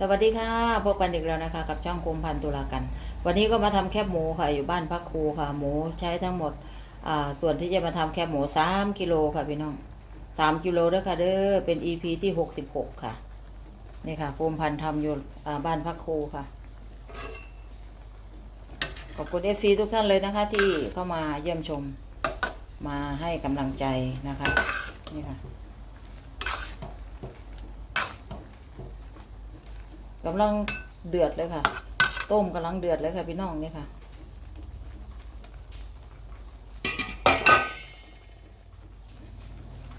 สวัสดีค่ะพบกันอีกแล้วนะคะ กับช่องคุมพันตุลากัน วันนี้ก็มาทำแคบหมูค่ะอยู่บ้านพักครูค่ะ หมูใช้ทั้งหมดอ่าส่วนที่จะมาทำแคบหมูสามกิโลค่ะพี่น้องสามกิโลเด้อค่ะเด้อเป็น EP ที่หกสิบหกค่ะนี่ค่ะคุมพันทำอยู่อ่าบ้านพักครูค่ะขอบคุณ FC ทุกท่านเลยนะคะ ที่เข้ามาเยี่ยมชมมาให้กำลังใจนะคะ นี่ค่ะ กำลังเดือดเลยค่ะ ต้มกำลังเดือดเลยค่ะพี่น้องเนี่ยค่ะ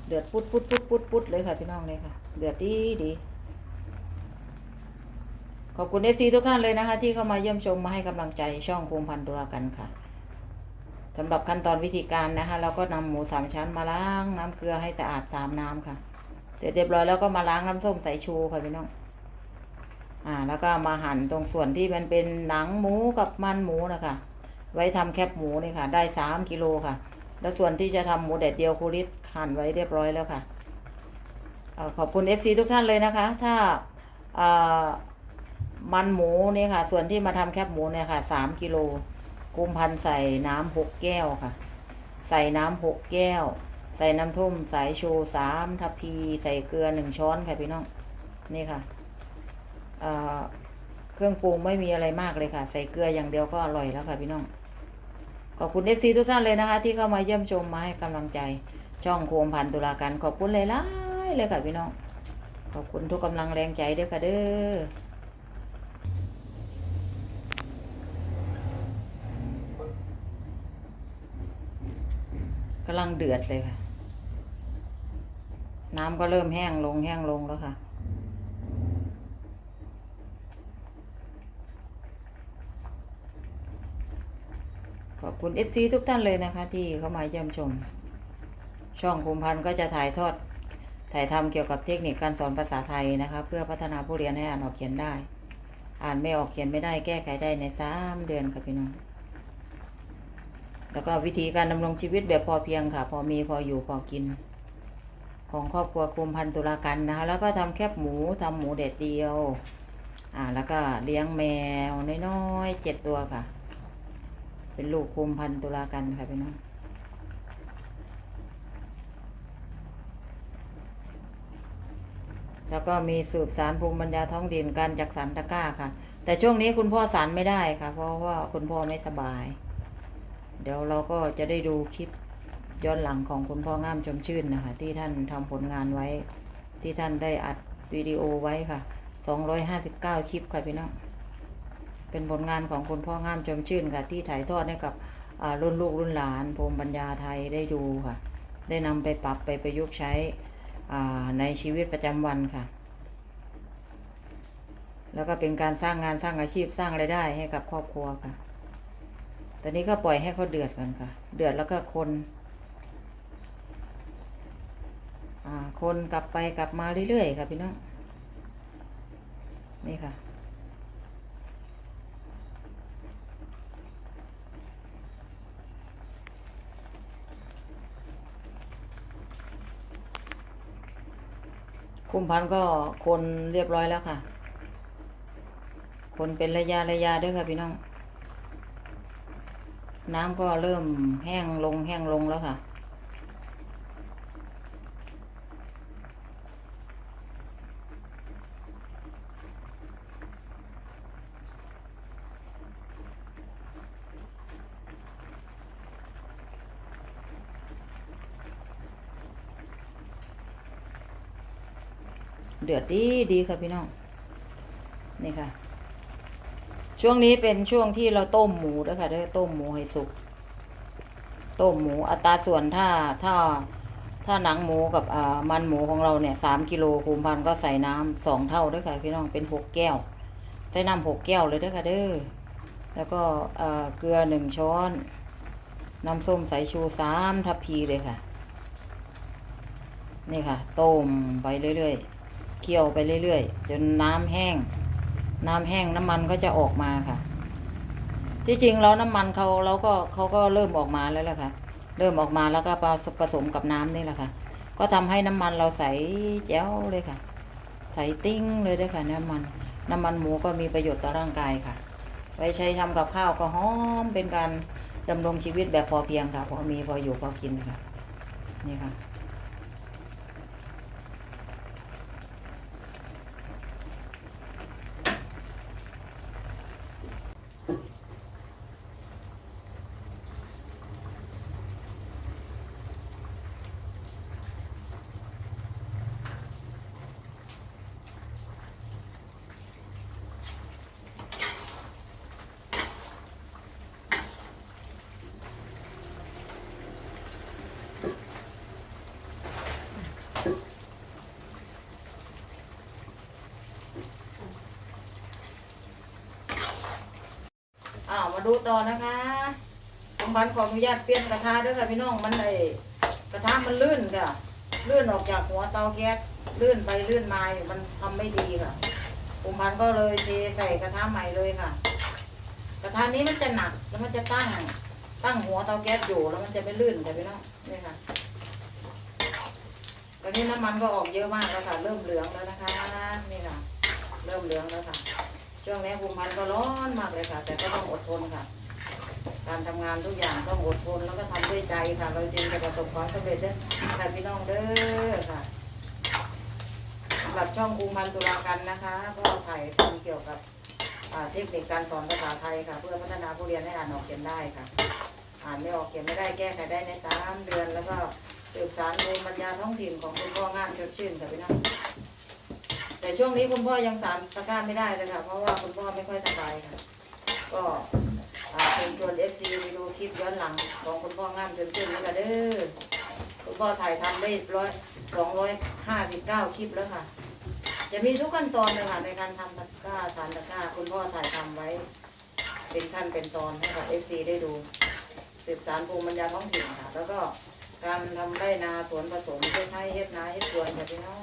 เดือดปุดปุดปุดปุดปุดเลยค่ะพี่น้องเลยค่ะ เดือดดีดีขอบคุณเอฟซีทุกท่านเลยนะคะ ที่เข้ามาเยี่ยมชมมาให้กำลังใจช่องโคมพันธุรกันค่ะสำหรับขั้นตอนวิธีการนะคะ เราก็นำหมูสามชั้นมาล้างน้ำเกลือให้สะอาดสามน้ำค่ะ เสร็จเรียบร้อยแล้วก็มาล้างน้ำส้มสายชูค่ะพี่น้อง อ่าแล้วก็มาหั่นตรงส่วนที่มันเป็นหนังหมูกับมันหมูนะคะไว้ทำแคบหมูนี่ค่ะ ได้สามกิโลค่ะ แล้วส่วนที่จะทำหมูแดดเดียวคูริสหั่นไว้เรียบร้อยแล้วค่ะอขอบคุณ FC ทุกท่านเลยนะคะ ถ้าอ่อมันหมูนี่ค่ะ ส่วนที่มาทำแคบหมูเนี่ยค่ะสามกิโลกุมพันใส่น้ำหกแก้วค่ะ ใส่น้ำหกแก้ว ใส่น้ำทุ่มสายชูสามทัพพี ใส่เกลือหนึ่งช้อนค่ะพี่น้อง นี่ค่ะ เครื่องปรุงไม่มีอะไรมากเลยค่ะ ใส่เกลืออย่างเดียวก็อร่อยแล้วค่ะพี่น้องขอบคุณเอฟซีทุกท่านเลยนะคะ ที่เข้ามาเยี่ยมชมมาให้กำลังใจช่องโคมพันตุลาการขอบคุณเลยล่เลยค่ะพี่น้อง ขอบคุณทุกกำลังแรงใจด้วยค่ะเด้อกำลังเดือดเลยค่ะ น้ำก็เริ่มแห้งลงแห้งลงแล้วค่ะ ขอบคุณ FC ทุกท่านเลยนะคะที่เข้ามาเยี่ยมชม ช่องภูมิพันธ์ก็จะถ่ายทอด ถ่ายทำเกี่ยวกับเทคนิคการสอนภาษาไทยนะคะ เพื่อพัฒนาผู้เรียนให้อ่านออกเขียนได้ อ่านไม่ออกเขียนไม่ได้แก้ไขได้ในสามเดือนค่ะพี่น้องแล้วก็วิธีการดำรงชีวิตแบบพอเพียงค่ะ พอมีพออยู่พอกิน ของครอบครัวคุมพันตุลากันนะคะ แล้วก็ทำแคบหมูทำหมูเด็ดเดียว อ่าแล้วก็เลี้ยงแมวน้อยๆเจ็ดตัวค่ะ เป็นลูกคุมพันตุลากันค่ะพี่น้องแล้วก็มีสืบสารภูมิปัญญาท้องถิ่นการจักสรรตะก้าค่ะ แต่ช่วงนี้คุณพ่อสารไม่ได้ค่ะ เพราะว่าคุณพ่อไม่สบาย เดี๋ยวเราก็จะได้ดูคลิปย้อนหลังของคุณพ่องามชมชื่นนะคะ ที่ท่านทำผลงานไว้ ที่ท่านได้อัดวิดีโอไว้ค่ะ 259 คลิปค่ะพี่น้อง เป็นผลงานของคุณพ่องามชมชื่นค่ะ ที่ถ่ายทอดให้กับรุ่นลูกรุ่นหลานภูมิปัญญาไทยได้ดูค่ะ ได้นำไปปรับไปประยุกต์ใช้ในชีวิตประจำวันค่ะ แล้วก็เป็นการสร้างงานสร้างอาชีพสร้างไรายได้ให้กับครอบครัวค่ะ ตอนนี้ก็ปล่อยให้เขาเดือดกันค่ะ เดือดแล้วก็คนคนกลับไปกลับมาเรื่อยๆค่ะพี่น้องนี่ค่ะ คุมพันธุ์ก็คนเรียบร้อยแล้วค่ะ คนเป็นระยะระยะด้วยค่ะพี่น้อง น้ำก็เริ่มแห้งลงแห้งลงแล้วค่ะ เดือดดีดีค่ะพี่น้อง นี่ค่ะ ช่วงนี้เป็นช่วงที่เราต้มหมูด้วยค่ะเด้อต้มหมูให้สุก ต้มหมูอัตราส่วนถ้าถ้าถ้าหนังหมูกับอ่ามันหมูของเราเนี่ยสามกิโลคูณพันก็ใส่น้ำสองเท่าด้วยค่ะพี่น้องเป็นหกแก้ว ใส่น้ำหกแก้วเลยด้วยค่ะเด้อแล้วก็เอ่อเกลือหนึ่งช้อน น้ำส้มสายชูสามทัพพีเลยค่ะ นี่ค่ะ ต้มไปเรื่อยๆ เคี่ยวไปเรื่อยๆ จนน้ำแห้ง น้ำแห้งน้ำมันก็จะออกมาค่ะ ที่จริงแล้วน้ำมันเขาเราก็เขาก็เริ่มออกมาแล้วแหละค่ะ เริ่มออกมาแล้วก็ผสมกับน้ำนี่แหละค่ะ ก็ทำให้น้ำมันเราใสแจ๋วเลยค่ะ ใสติ้งเลยด้วยค่ะน้ำมัน น้ำมันหมูก็มีประโยชน์ต่อร่างกายค่ะ ไว้ใช้ทำกับข้าวก็หอมเป็นการดำรงชีวิตแบบพอเพียงค่ะ พอมีพออยู่พอกินค่ะ นี่ค่ะ ดูต่อนะคะผมพันขออนุญาตเปลี่ยนกระทะด้วยค่ะพี่น้องมันไอกระทะมันลื่นค่ะลื่นออกจากหัวเตาแก๊สลื่นไปลื่นมาอยู่มันทำไม่ดีค่ะผมพันก็เลยเทใส่กระทะใหม่เลยค่ะ กระทะนี้มันจะหนักแล้วมันจะตั้งตั้งหัวเตาแก๊สอยู่แล้วมันจะไม่ลื่นค่ะพี่น้องนี่ค่ะตอนนี้น้ำมันก็ออกเยอะมากแล้วค่ะ เริ่มเหลืองแล้วนะคะนี่ค่ะ เริ่มเหลืองแล้วค่ะ ช่วงนี้ภูมิพันธ์ก็ร้อนมากเลยค่ะ แต่ก็ต้องอดทนค่ะ การทำงานทุกอย่างต้องอดทนแล้วก็ทำด้วยใจค่ะ เราจึงจะประสบความสำเร็จเด้อค่ะพี่น้องเด้อค่ะสำหรับช่องภูมิพันธ์ตุลากันนะคะก็ถ่ายทำเกี่ยวกับอาเทคนิคการสอนภาษาไทยค่ะ เพื่อพัฒนาผู้เรียนให้อ่านออกเขียนได้ค่ะ อ่านไม่ออกเขียนไม่ได้แก้ไขได้ในสามเดือน แล้วก็สืบสานภูมิปัญญาท้องถิ่นของคุณพ่องามชดชื่นค่ะพี่น้อง แต่ช่วงนี้คุณพ่อยังสารตะกร้าไม่ได้เลยค่ะ เพราะว่าคุณพ่อไม่ค่อยสบายค่ะ ก็เชิญชวนเอฟซีไปดูคลิปย้อนหลังของคุณพ่องามจนขึ้นแล้วค่ะเด้อคุณพ่อถ่ายทำได้ร้อยสองร้อยห้าสิบเก้าคลิปแล้วค่ะ จะมีทุกขั้นตอนเลยค่ะในการทำตะกร้าสารตะกร้า คุณพ่อถ่ายทำไว้ เป็นขั้นเป็นตอนให้กับเอฟซีได้ดูสืบสารภูมิปัญญาท้องถิ่นค่ะ แล้วก็การทำไรนาสวนผสมเพื่อให้เฮ็ดนาเฮ็ดสวนค่ะพี่น้องเพ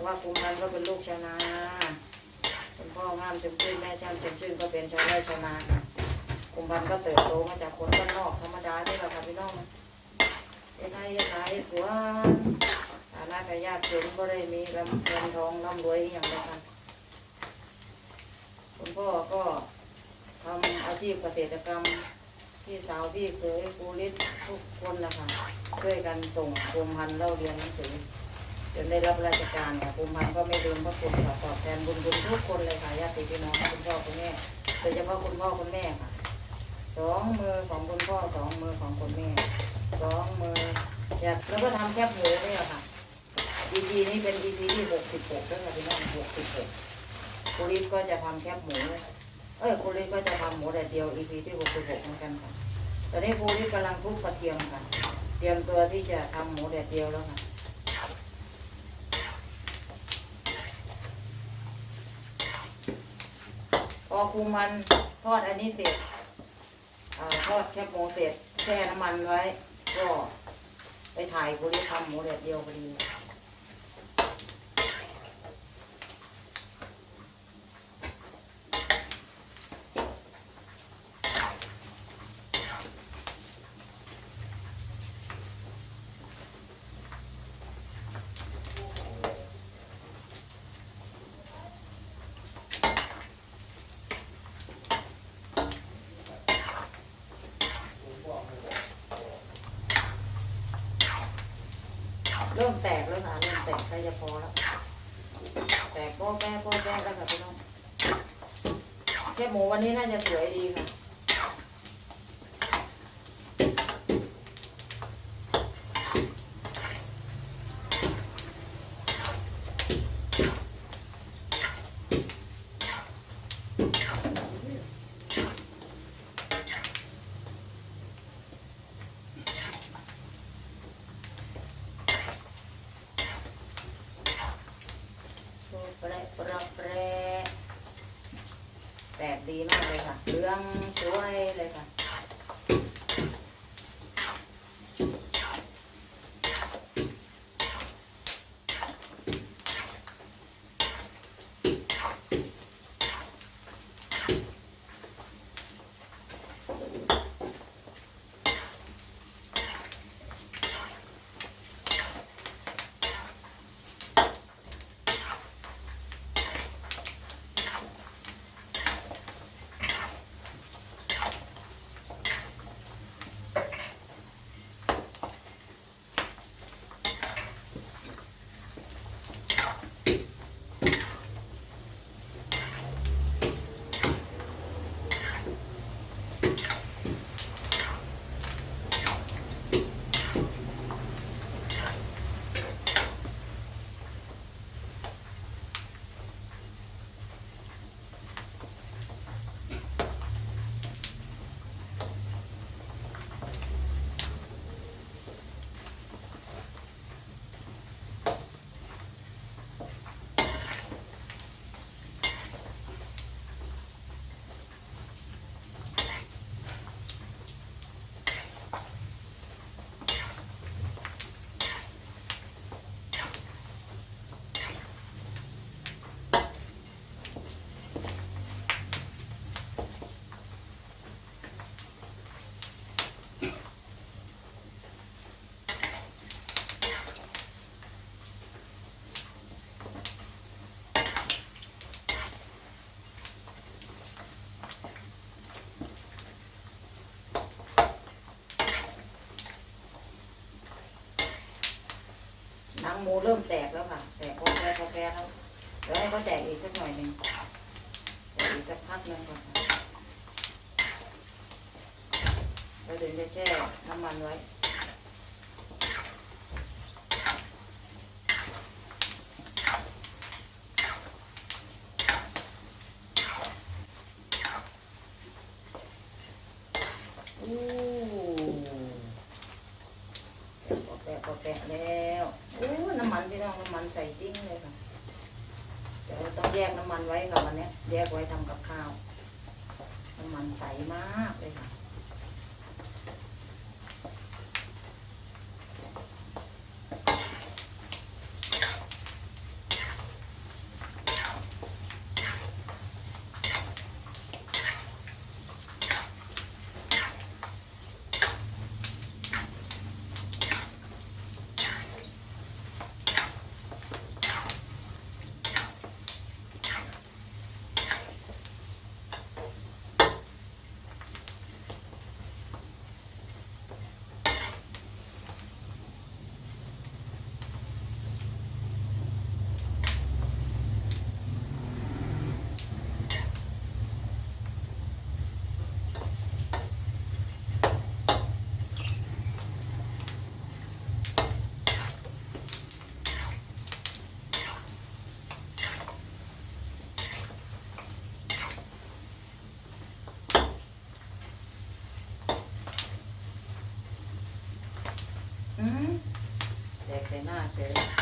ราะว่าคุมพันก็เป็นลูกชาวนาคุณพ่องามชมชื่นแม่ช่างชมชื่นก็เป็นชาวไร่ชาวนาค่ะคุมพันก็เติบโตมาจากคนบ้านนอกธรรมดาที่เราค่ะพี่น้องเฮ็ดให้เฮ็นาเฮ็ดสวฐานะกับญาติเพิ่นก็ได้มีลำเงินทองร่ำรวยอย่างไรค่ะคุณพ่อก็ทำอาชีพเกษตรกรรมพี่สาวพี่เคยครูฤทธิ์ทุกคนนะคะช่วยกันส่งคุมพันเล่าเรียนหนังสือ จนได้รับราชการค่ะภูมิพันธ์ก็ไม่ลืมพระคุณค่ะตอบแทนบุญบุญทุกคนเลยค่ะญาติพี่น้องคุณพ่อคุณแม่โดยเฉพาะคุณพ่อคุณแม่ค่ะสองมือของคุณพ่อสองมือของคุณแม่สองมืออยากแล้วก็ทำแคบหมูเนี่ยค่ะ EP นี้เป็น EP ที่หกสิบหกแล้วค่ะพี่น้องหกสิบหกคุณริสก็จะทำแคบหมูเอ้ยคุณริสก็จะทำหมูแดดเดียว EP ที่หกสิบหกเหมือนกันค่ะตอนนี้คุริสกำลังทุบกระเทียมค่ะ เตรียมตัวที่จะทำหมูแดดเดียวแล้วค่ะ อคุมมันทอดอันนี้เสร็จอทอดแคบหมูเสร็จแช่น้ำมันไว้ ก็ไปถ่ายบริทำหมูแดดเดียวพอดี เริ่มแตกแล้วค่ะเริ่มแตกใกล้ จะพอแล้ว แต่โป้แป้โป้แป้แล้วค่ะพี่น้องแค่หมูวันนี้น่าจะสวยดีค่ะ แปรแปรแปรแตกดีมากเลยค่ะเหลืองสวยเลยค่ะ พ หมูเริ่มแตกแล้วค่ะ แตกพอแกพอแกแล้วเดี๋ยวให้เขาแตกอีกสักหน่อยหนึ่งแตกอีกสักพักหนึงก่อนค่ะแล้วถึงจะแช่น้ำมันไว้ อู้แปะแปะแปะแล้วอู้น้ำมันพี่น้องน้ำมันใส่ติ้งเลยค่ะเดี๋ยวต้องแยกน้ำมันไว้ค่ะวันเนี้ย แยกไว้ทำกับข้าวน้ำมันใสมากเลยค่ะ อืม แต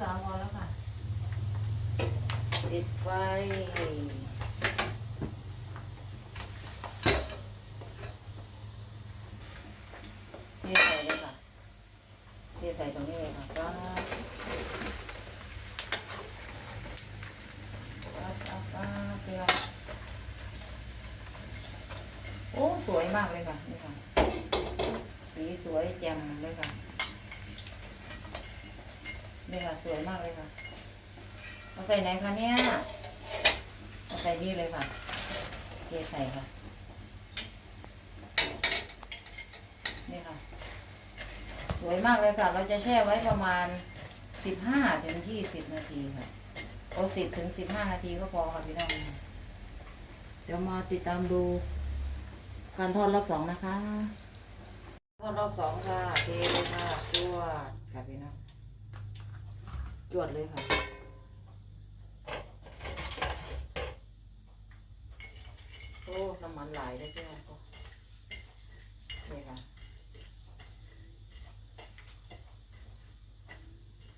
กาวพอแล้วค่ะปิดไฟเทใส่เลยค่ะเทใส่ตรงนี้เลยค่ะก็ปั๊บปั๊บปั๊บเดียวโอ้ สวยมากเลยค่ะ นี่ค่ะ สีสวยแจ่มเลยค่ะ นี่ค่ะ สวย มากเลยค่ะเอาใส่ไหนคะเนี่ยเอาใส่นี่เลยค่ะเทใส่ค่ะ นี่ค่ะ สวยมากเลยค่ะ เราจะแช่ไว้ประมาณสิบห้าถึงยี่สิบนาทีค่ะเอสิบถึงสิบห้านาทีก็พอค่ะพี่น้อง เดี๋ยวมาติดตามดู การทอดรอบสองนะคะ ทอดรอบสองค่ะเทเลยค่ะจวดค่ะพี่น้อง จวดเลยค่ะ โอ้ น้ำมันไหลได้จ้ะก็นี่ค่ะ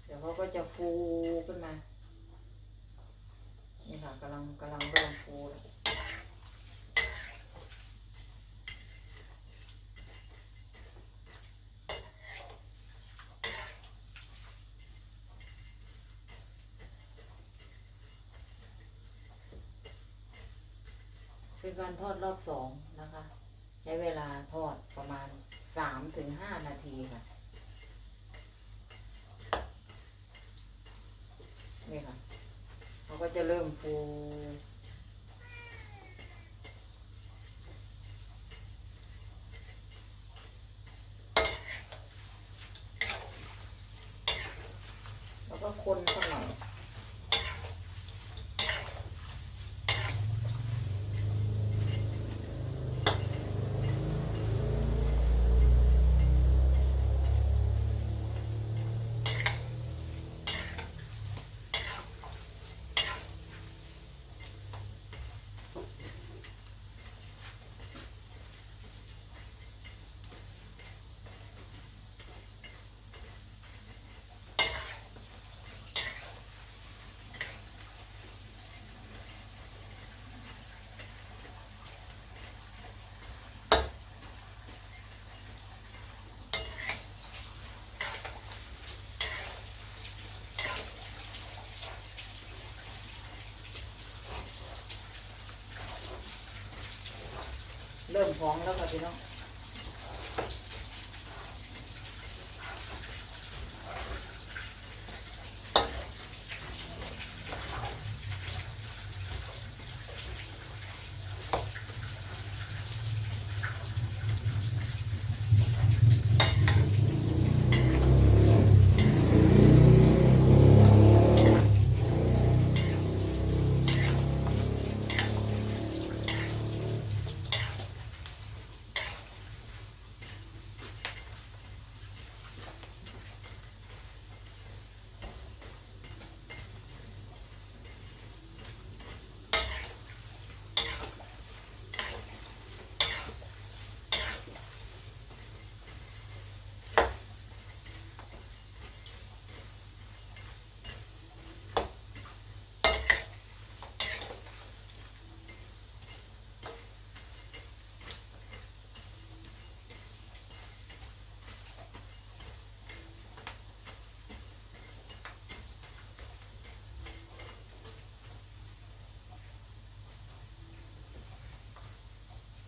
เดี๋ยวเขาก็จะฟูขึ้นมา นี่ค่ะกำลังกำลังเริ่มฟูแล้ว การทอดรอบสองนะคะ ใช้เวลาทอดประมาณสามถึงห้านาทีค่ะ นี่ค่ะเขาก็จะเริ่มฟู แล้วก็คนสักหน่อย เริ่มพองแล้วค่ะพี่น้อง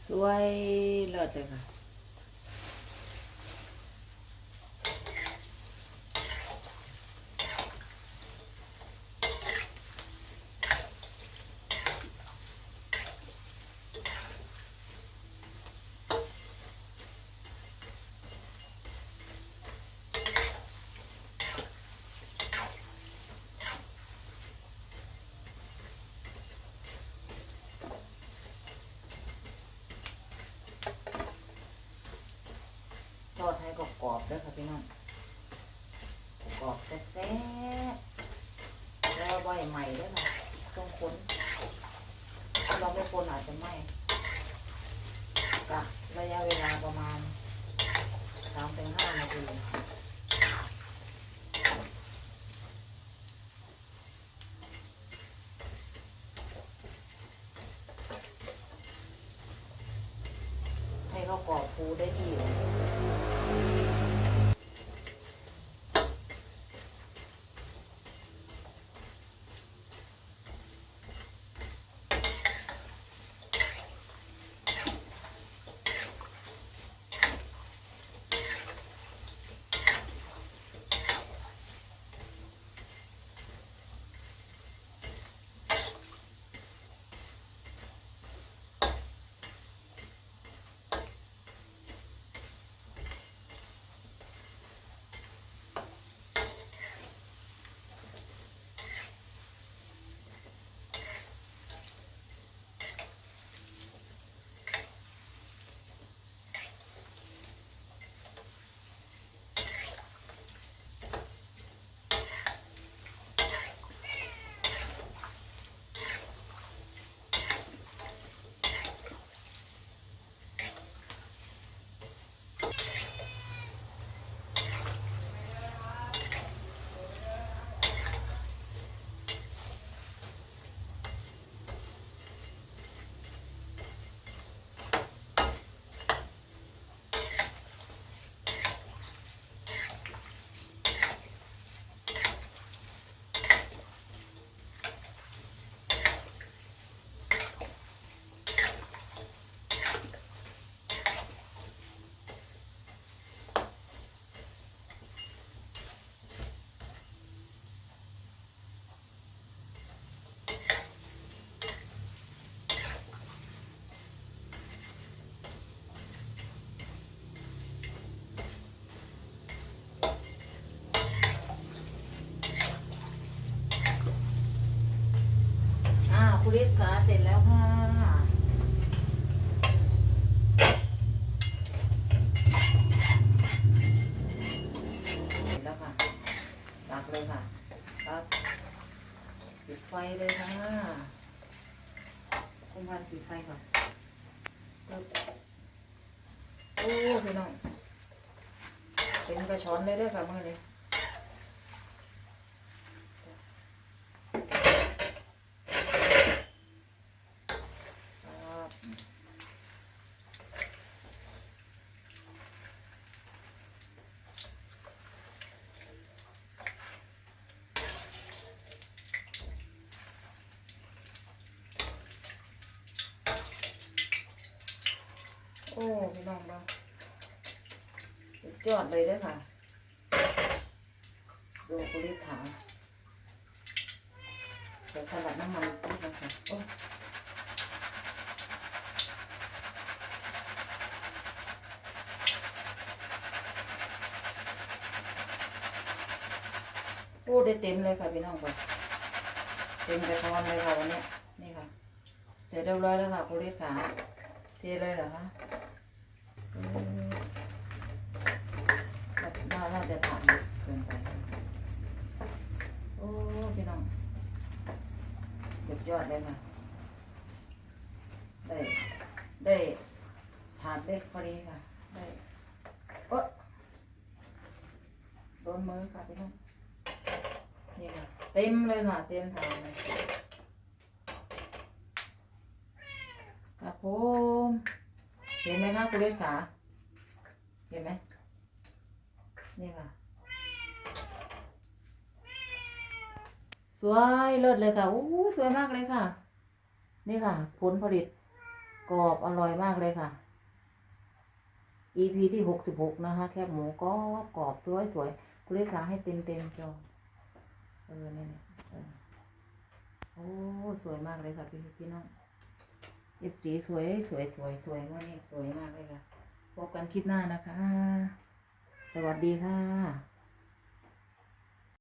สวยเลิศเลยค่ะ อดให้กรอบๆด้วยค่ะพี่น้องกรอบแซ่บๆแล้วใบใหม่ด้วยนะต้องคนถ้าเราไม่คนอาจจะไหม้กะระยะเวลาประมาณสามถึงห้านาที ขาเสร็จแล้วค่ะ เสร็จแล้วค่ะตักเลยค่ะตักปิดไฟเลยค่ะคุณพันปิดไฟก่อนปึ๊บโอ้พี่น้องเป็นกระชอนเลยเด้วยค่ะเมื่อนี้ครับโอ้พี่น้องบ้างสุด ยอดเลยเด้วยค่ะ ดูกุลิถาเดี๋ยวสลัดน้ำมันนิดนึงค่ะโอ้พูดได้เต็มเลยค่ะพี่น้องค่ะเต็มกระชอนเลยค่ะวันนี้นี่ค่ะ เสร็จเรียบร้อยแล้วค่ะกุลิขาเทเลยเหรอคะอืมแบบน่าน่าจะถามเกินไป โอ้พี่น้อง สุดยอดเลยค่ะได้ได้ถาดเล็กพอดีค่ะ ได้โอ๊ะโดนมือค่ะพี่น้องนี่ค่ะเต็มเลยค่ะเต็มถาดเลยครับผมเห็นไหมคะคุณเล็กขาเห็นไหมนี่ค่ะ สวยเลิศเลยค่ะอู้สวยมากเลยค่ะ นี่ค่ะ ผลผลิตกรอบอร่อยมากเลยค่ะ EP ที่หกสิบหกนะคะ แคบหมูกรอบกรอบสวยสวยคุณเลขาให้เต็มเต็มจอเออนี่นี่เออโอ้สวยมากเลยค่ะพี่พี่น้องเอฟสีสวยสวยสวยสวยมากนี่สวยมากเลยค่ะพบกันคลิปหน้านะคะ สวัสดีค่ะ